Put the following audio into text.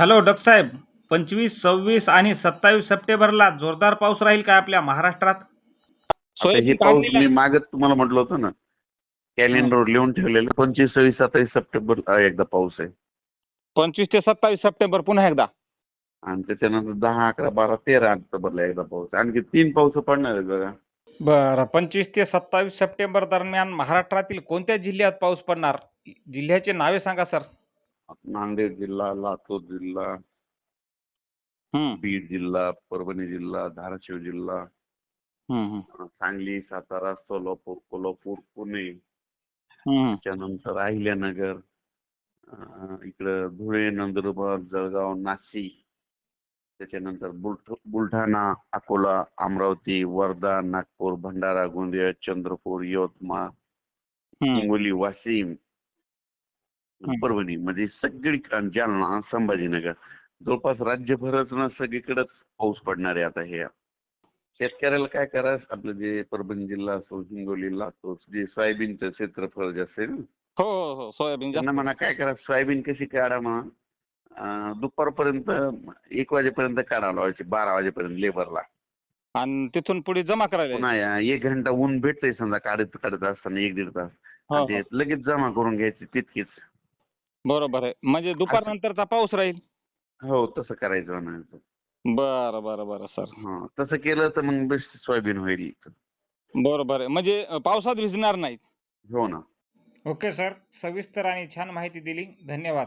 Hello doctor साहेब. पंचवीस सव्वीस आणि सत्तावीस सप्टेंबरला जोरदार पाऊस राहील का आपल्या महाराष्ट्रात? हे पाऊस मी आहे. मागच तुम्हाला म्हटलं होतं ना. कॅलेंडरवर लिहून ठेवलेलं. पंचवीस सव्वीस सत्तावीस सप्टेंबर एकदा पाऊस आहे. पंचवीस ते सत्तावीस सप्टेंबर पुन्हा एकदा. आणि त्याच्यानंतर दहा अकरा बारा तेरा ऑक्टोबरला एकदा पाऊस आहे. आणखी तीन पाऊस पडणार आहेत बघा. बरं पंचवीस ते सत्तावीस सप्टेंबर दरम्यान महाराष्ट्रातील कोणत्या जिल्ह्यात पाऊस पडणार? जिल्ह्याचे नावे सांगा सर. नांदेड जिल्हा लातूर जिल्हा बीड जिल्हा परभणी जिल्हा धाराशिव जिल्हा सांगली सातारा सोलापूर कोल्हापूर पुणे. त्याच्यानंतर अहिल्यानगर इकडं धुळे नंदुरबार जळगाव नाशिक त्याच्यानंतर बुलढ बुलढाणा अकोला अमरावती वर्धा नागपूर भंडारा गोंदिया चंद्रपूर यवतमाळ. हिंगोली वाशिम परभणी म्हणजे सगळी जालना संभाजीनगर. जवळपास राज्यभरच ना सगळीकडेच पाऊस पडणार आहे आता हे. शेतकऱ्याला काय करायचं? आपलं जे परभणी जिल्हा असो हिंगोली लातूर जे सोयाबीनचं क्षेत्रफळ जे असेल. हो हो सोयाबीन त्यांना म्हणा काय करा सोयाबीन कशी काढा म्हणा. दुपारपर्यंत एक वाजेपर्यंत काढावं लावायची बारा वाजेपर्यंत लेबरला. आणि तिथून पुढे जमा करायला एक घंटा ऊन भेटतंय समजा काढत काढत असताना एक दीड तास. हो, हो. लगेच जमा करून घ्यायची तितकीच. बरोबर आहे. म्हणजे दुपार नंतरचा पाऊस राहील? हो तसं करायचं म्हणायचं. बरं बरं बरं सर. हा तसं केलं तर मग बेस्ट सोयाबीन होईल बरोबर आहे. म्हणजे अं, पावसात भिजणार नाहीत? हो ना. Okay sir. सविस्तर आणि छान माहिती दिली. धन्यवाद.